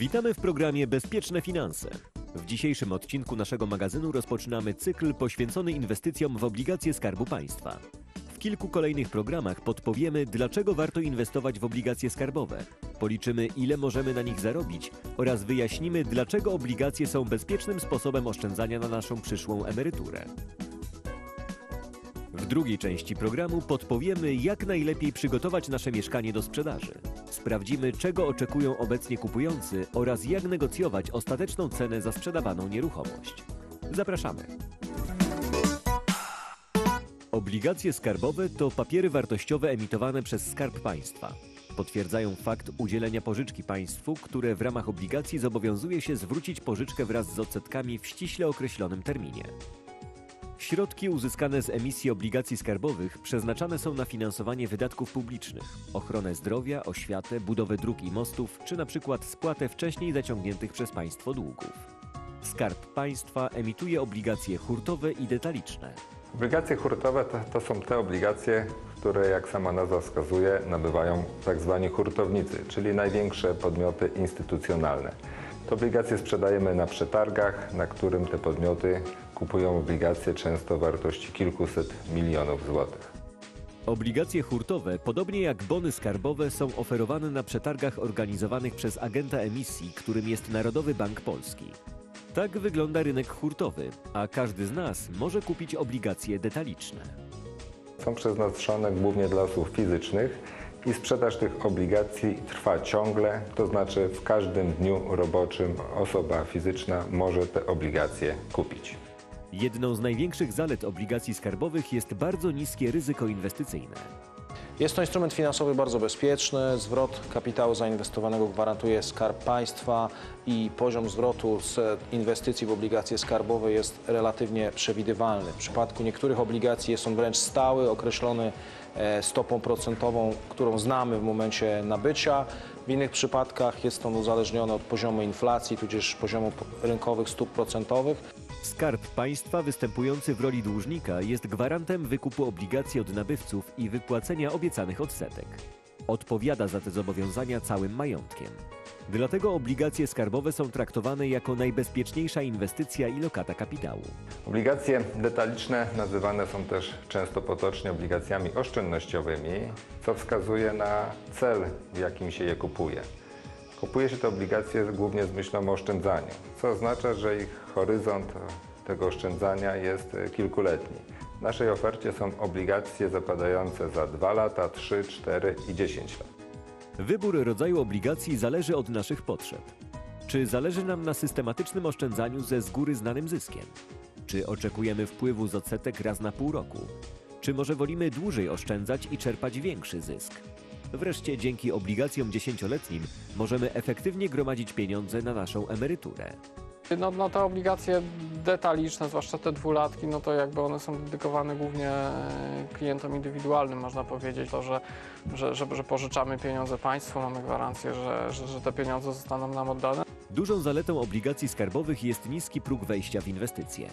Witamy w programie Bezpieczne Finanse. W dzisiejszym odcinku naszego magazynu rozpoczynamy cykl poświęcony inwestycjom w obligacje Skarbu Państwa. W kilku kolejnych programach podpowiemy, dlaczego warto inwestować w obligacje skarbowe, policzymy, ile możemy na nich zarobić oraz wyjaśnimy, dlaczego obligacje są bezpiecznym sposobem oszczędzania na naszą przyszłą emeryturę. Drugiej części programu podpowiemy, jak najlepiej przygotować nasze mieszkanie do sprzedaży. Sprawdzimy, czego oczekują obecnie kupujący oraz jak negocjować ostateczną cenę za sprzedawaną nieruchomość. Zapraszamy. Obligacje skarbowe to papiery wartościowe emitowane przez Skarb Państwa. Potwierdzają fakt udzielenia pożyczki państwu, które w ramach obligacji zobowiązuje się zwrócić pożyczkę wraz z odsetkami w ściśle określonym terminie. Środki uzyskane z emisji obligacji skarbowych przeznaczane są na finansowanie wydatków publicznych, ochronę zdrowia, oświatę, budowę dróg i mostów, czy na przykład spłatę wcześniej zaciągniętych przez państwo długów. Skarb Państwa emituje obligacje hurtowe i detaliczne. Obligacje hurtowe to, to są te obligacje, które, jak sama nazwa wskazuje, nabywają tak zwani hurtownicy, czyli największe podmioty instytucjonalne. Te obligacje sprzedajemy na przetargach, na którym te podmioty kupują obligacje często wartości kilkuset milionów złotych. Obligacje hurtowe, podobnie jak bony skarbowe, są oferowane na przetargach organizowanych przez agenta emisji, którym jest Narodowy Bank Polski. Tak wygląda rynek hurtowy, a każdy z nas może kupić obligacje detaliczne. Są przeznaczone głównie dla osób fizycznych i sprzedaż tych obligacji trwa ciągle, to znaczy w każdym dniu roboczym osoba fizyczna może te obligacje kupić. Jedną z największych zalet obligacji skarbowych jest bardzo niskie ryzyko inwestycyjne. Jest to instrument finansowy bardzo bezpieczny. Zwrot kapitału zainwestowanego gwarantuje Skarb Państwa i poziom zwrotu z inwestycji w obligacje skarbowe jest relatywnie przewidywalny. W przypadku niektórych obligacji jest on wręcz stały, określony e, stopą procentową, którą znamy w momencie nabycia. W innych przypadkach jest on uzależniony od poziomu inflacji, tudzież poziomu rynkowych stóp procentowych. Skarb Państwa występujący w roli dłużnika jest gwarantem wykupu obligacji od nabywców i wypłacenia obiecanych odsetek. Odpowiada za te zobowiązania całym majątkiem. Dlatego obligacje skarbowe są traktowane jako najbezpieczniejsza inwestycja i lokata kapitału. Obligacje detaliczne nazywane są też często potocznie obligacjami oszczędnościowymi, co wskazuje na cel, w jakim się je kupuje. Kupuje się te obligacje głównie z myślą o oszczędzaniu, co oznacza, że ich horyzont tego oszczędzania jest kilkuletni. W naszej ofercie są obligacje zapadające za 2 lata, 3, 4 i 10 lat. Wybór rodzaju obligacji zależy od naszych potrzeb. Czy zależy nam na systematycznym oszczędzaniu ze z góry znanym zyskiem? Czy oczekujemy wpływu z odsetek raz na pół roku? Czy może wolimy dłużej oszczędzać i czerpać większy zysk? Wreszcie dzięki obligacjom dziesięcioletnim możemy efektywnie gromadzić pieniądze na naszą emeryturę. No, no te obligacje detaliczne, zwłaszcza te dwulatki, no to jakby one są dedykowane głównie e, klientom indywidualnym, można powiedzieć. To, że, że, że, że pożyczamy pieniądze państwu, mamy gwarancję, że, że, że te pieniądze zostaną nam oddane. Dużą zaletą obligacji skarbowych jest niski próg wejścia w inwestycje.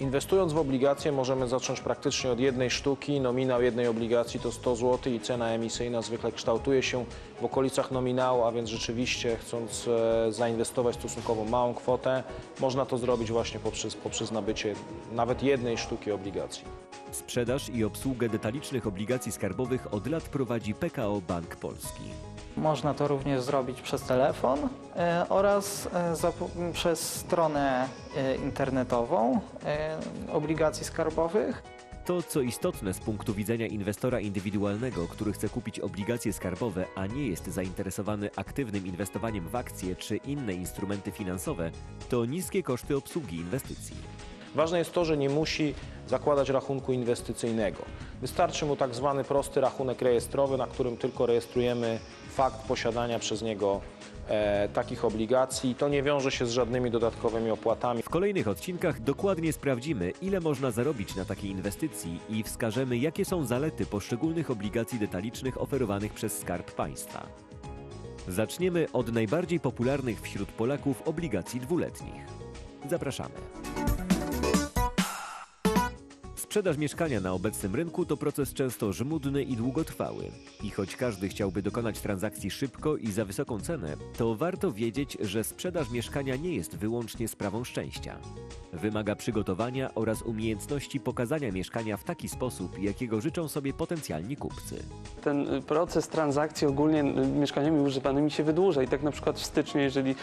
Inwestując w obligacje możemy zacząć praktycznie od jednej sztuki. Nominał jednej obligacji to 100 zł i cena emisyjna zwykle kształtuje się w okolicach nominału, a więc rzeczywiście chcąc e, zainwestować stosunkowo małą kwotę, można to zrobić właśnie poprzez, poprzez nabycie nawet jednej sztuki obligacji. Sprzedaż i obsługę detalicznych obligacji skarbowych od lat prowadzi PKO Bank Polski. Można to również zrobić przez telefon e, oraz e, za, przez stronę e, internetową e, obligacji skarbowych. To, co istotne z punktu widzenia inwestora indywidualnego, który chce kupić obligacje skarbowe, a nie jest zainteresowany aktywnym inwestowaniem w akcje czy inne instrumenty finansowe, to niskie koszty obsługi inwestycji. Ważne jest to, że nie musi zakładać rachunku inwestycyjnego. Wystarczy mu tak zwany prosty rachunek rejestrowy, na którym tylko rejestrujemy fakt posiadania przez niego e, takich obligacji. To nie wiąże się z żadnymi dodatkowymi opłatami. W kolejnych odcinkach dokładnie sprawdzimy, ile można zarobić na takiej inwestycji i wskażemy, jakie są zalety poszczególnych obligacji detalicznych oferowanych przez Skarb Państwa. Zaczniemy od najbardziej popularnych wśród Polaków obligacji dwuletnich. Zapraszamy. Sprzedaż mieszkania na obecnym rynku to proces często żmudny i długotrwały. I choć każdy chciałby dokonać transakcji szybko i za wysoką cenę, to warto wiedzieć, że sprzedaż mieszkania nie jest wyłącznie sprawą szczęścia. Wymaga przygotowania oraz umiejętności pokazania mieszkania w taki sposób, jakiego życzą sobie potencjalni kupcy. ten y, proces transakcji ogólnie y, mieszkaniami używanymi się wydłuża i tak na przykład w styczniu, jeżeli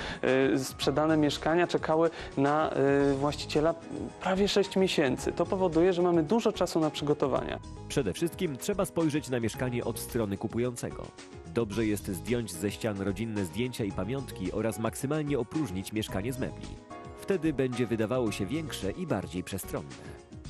y, sprzedane mieszkania czekały na właściciela prawie 6 miesięcy, to powoduje, że mamy dużo czasu na przygotowania. Przede wszystkim trzeba spojrzeć na mieszkanie od strony kupującego. Dobrze jest zdjąć ze ścian rodzinne zdjęcia i pamiątki oraz maksymalnie opróżnić mieszkanie z mebli. Wtedy będzie wydawało się większe i bardziej przestronne.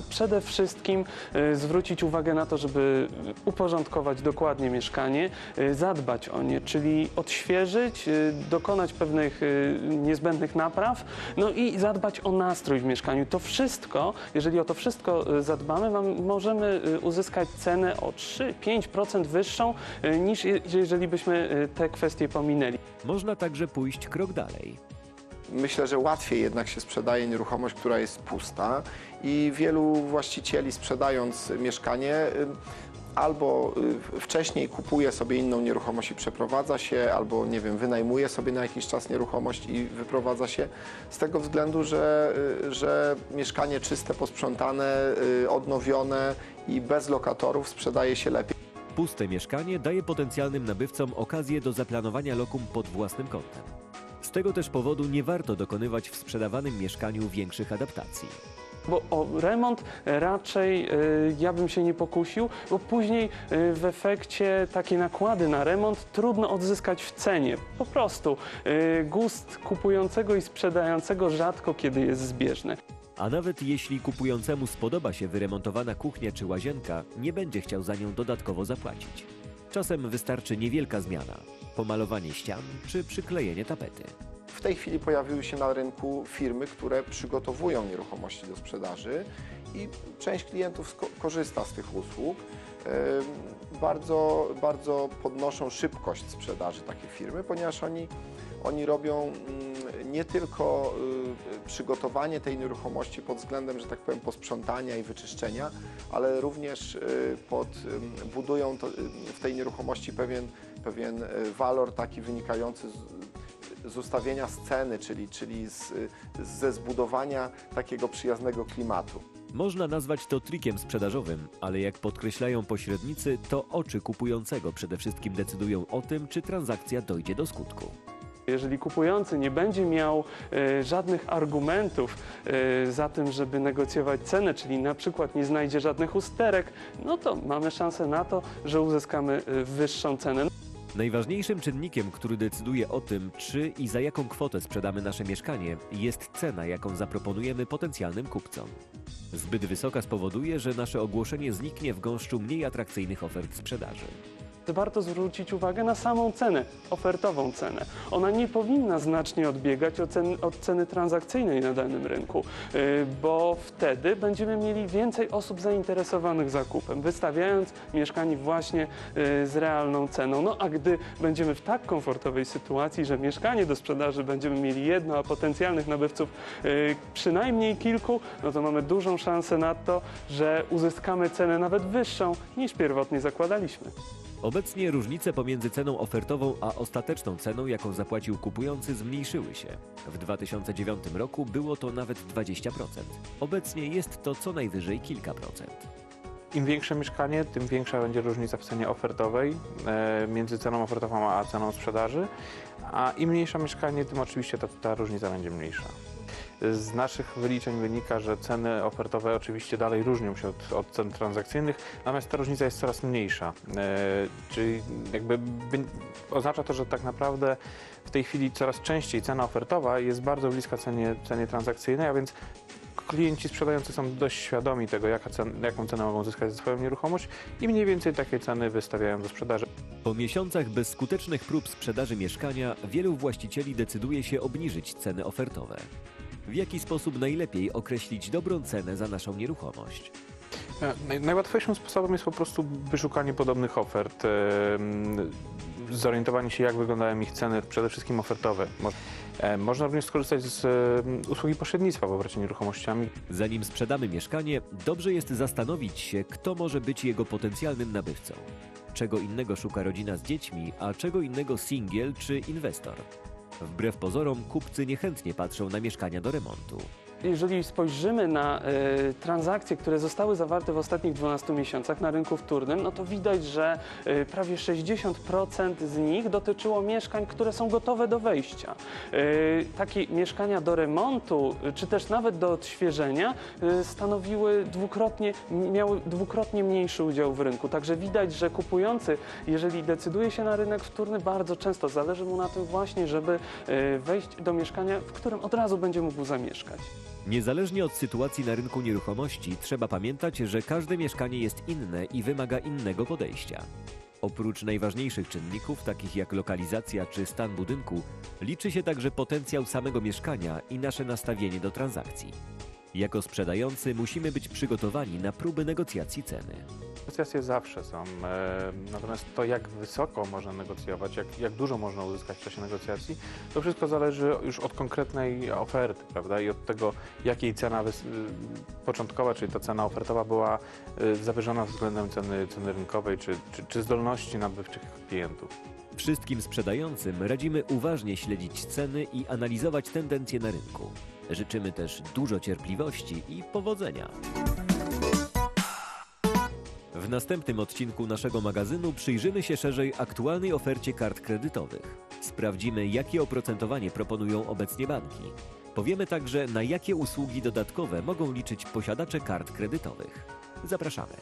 Przede wszystkim y, zwrócić uwagę na to, żeby uporządkować dokładnie mieszkanie, y, zadbać o nie, czyli odświeżyć, y, dokonać pewnych niezbędnych napraw, no i zadbać o nastrój w mieszkaniu. To wszystko, jeżeli o to wszystko zadbamy, możemy uzyskać cenę o 3-5% wyższą niż je- jeżeli byśmy te kwestie pominęli. Można także pójść krok dalej. Myślę, że łatwiej jednak się sprzedaje nieruchomość, która jest pusta i wielu właścicieli sprzedając mieszkanie y, albo y, wcześniej kupuje sobie inną nieruchomość i przeprowadza się, albo nie wiem, wynajmuje sobie na jakiś czas nieruchomość i wyprowadza się z tego względu, że, y, że mieszkanie czyste, posprzątane, odnowione i bez lokatorów sprzedaje się lepiej. Puste mieszkanie daje potencjalnym nabywcom okazję do zaplanowania lokum pod własnym kątem. Z tego też powodu nie warto dokonywać w sprzedawanym mieszkaniu większych adaptacji. Bo o remont raczej y, ja bym się nie pokusił, bo później y, w efekcie takie nakłady na remont trudno odzyskać w cenie. Po prostu y, gust kupującego i sprzedającego rzadko kiedy jest zbieżny. A nawet jeśli kupującemu spodoba się wyremontowana kuchnia czy łazienka, nie będzie chciał za nią dodatkowo zapłacić. Czasem wystarczy niewielka zmiana pomalowanie ścian czy przyklejenie tapety. W tej chwili pojawiły się na rynku firmy, które przygotowują nieruchomości do sprzedaży i część klientów korzysta z tych usług. Bardzo, bardzo podnoszą szybkość sprzedaży takie firmy, ponieważ oni, oni robią mm, nie tylko przygotowanie tej nieruchomości pod względem, że tak powiem, posprzątania i wyczyszczenia, ale również y, pod, ym, budują to, y, w tej nieruchomości pewien, pewien y, walor taki wynikający z, z ustawienia sceny, czyli, czyli z, ze zbudowania takiego przyjaznego klimatu. Można nazwać to trikiem sprzedażowym, ale jak podkreślają pośrednicy, to oczy kupującego przede wszystkim decydują o tym, czy transakcja dojdzie do skutku. Jeżeli kupujący nie będzie miał e, żadnych argumentów e, za tym, żeby negocjować cenę, czyli na przykład nie znajdzie żadnych usterek, no to mamy szansę na to, że uzyskamy e, wyższą cenę. Najważniejszym czynnikiem, który decyduje o tym, czy i za jaką kwotę sprzedamy nasze mieszkanie, jest cena, jaką zaproponujemy potencjalnym kupcom. Zbyt wysoka spowoduje, że nasze ogłoszenie zniknie w gąszczu mniej atrakcyjnych ofert sprzedaży. Warto zwrócić uwagę na samą cenę, ofertową cenę. Ona nie powinna znacznie odbiegać od ceny, od ceny transakcyjnej na danym rynku, y, bo wtedy będziemy mieli więcej osób zainteresowanych zakupem, wystawiając mieszkanie właśnie y, z realną ceną. No a gdy będziemy w tak komfortowej sytuacji, że mieszkanie do sprzedaży będziemy mieli jedno, a potencjalnych nabywców y, przynajmniej kilku, no to mamy dużą szansę na to, że uzyskamy cenę nawet wyższą niż pierwotnie zakładaliśmy. Obecnie różnice pomiędzy ceną ofertową a ostateczną ceną, jaką zapłacił kupujący, zmniejszyły się. W 2009 roku było to nawet 20%. Obecnie jest to co najwyżej kilka procent. Im większe mieszkanie, tym większa będzie różnica w cenie ofertowej e, między ceną ofertową a ceną sprzedaży, a im mniejsze mieszkanie, tym oczywiście ta, ta różnica będzie mniejsza. Z naszych wyliczeń wynika, że ceny ofertowe oczywiście dalej różnią się od, od cen transakcyjnych, natomiast ta różnica jest coraz mniejsza. E, czyli jakby by, oznacza to, że tak naprawdę w tej chwili coraz częściej cena ofertowa jest bardzo bliska cenie, cenie transakcyjnej, a więc klienci sprzedający są dość świadomi tego, jaka cen, jaką cenę mogą zyskać za swoją nieruchomość i mniej więcej takie ceny wystawiają do sprzedaży. Po miesiącach bezskutecznych prób sprzedaży mieszkania, wielu właścicieli decyduje się obniżyć ceny ofertowe. W jaki sposób najlepiej określić dobrą cenę za naszą nieruchomość? E, naj- Najłatwiejszym sposobem jest po prostu wyszukanie podobnych ofert, e, zorientowanie się, jak wyglądają ich ceny, przede wszystkim ofertowe. E, Można również skorzystać z usługi pośrednictwa w obrocie nieruchomościami. Zanim sprzedamy mieszkanie, dobrze jest zastanowić się, kto może być jego potencjalnym nabywcą. Czego innego szuka rodzina z dziećmi, a czego innego singiel czy inwestor. Wbrew pozorom, kupcy niechętnie patrzą na mieszkania do remontu. Jeżeli spojrzymy na e, transakcje, które zostały zawarte w ostatnich 12 miesiącach na rynku wtórnym, no to widać, że e, prawie 60% z nich dotyczyło mieszkań, które są gotowe do wejścia. E, takie mieszkania do remontu, czy też nawet do odświeżenia, stanowiły dwukrotnie, miały dwukrotnie mniejszy udział w rynku. Także widać, że kupujący, jeżeli decyduje się na rynek wtórny, bardzo często zależy mu na tym właśnie, żeby wejść do mieszkania, w którym od razu będzie mógł zamieszkać. Niezależnie od sytuacji na rynku nieruchomości, trzeba pamiętać, że każde mieszkanie jest inne i wymaga innego podejścia. Oprócz najważniejszych czynników, takich jak lokalizacja czy stan budynku, liczy się także potencjał samego mieszkania i nasze nastawienie do transakcji. Jako sprzedający musimy być przygotowani na próby negocjacji ceny. Negocjacje zawsze są, e, natomiast to, jak wysoko można negocjować, jak, jak dużo można uzyskać w czasie negocjacji, to wszystko zależy już od konkretnej oferty, prawda, i od tego, jakiej cena początkowa, czyli ta cena ofertowa była y, zawyżona względem ceny, ceny rynkowej, czy, czy, czy zdolności nabywczych klientów. Wszystkim sprzedającym radzimy uważnie śledzić ceny i analizować tendencje na rynku. Życzymy też dużo cierpliwości i powodzenia. W następnym odcinku naszego magazynu przyjrzymy się szerzej aktualnej ofercie kart kredytowych. Sprawdzimy, jakie oprocentowanie proponują obecnie banki. Powiemy także, na jakie usługi dodatkowe mogą liczyć posiadacze kart kredytowych. Zapraszamy.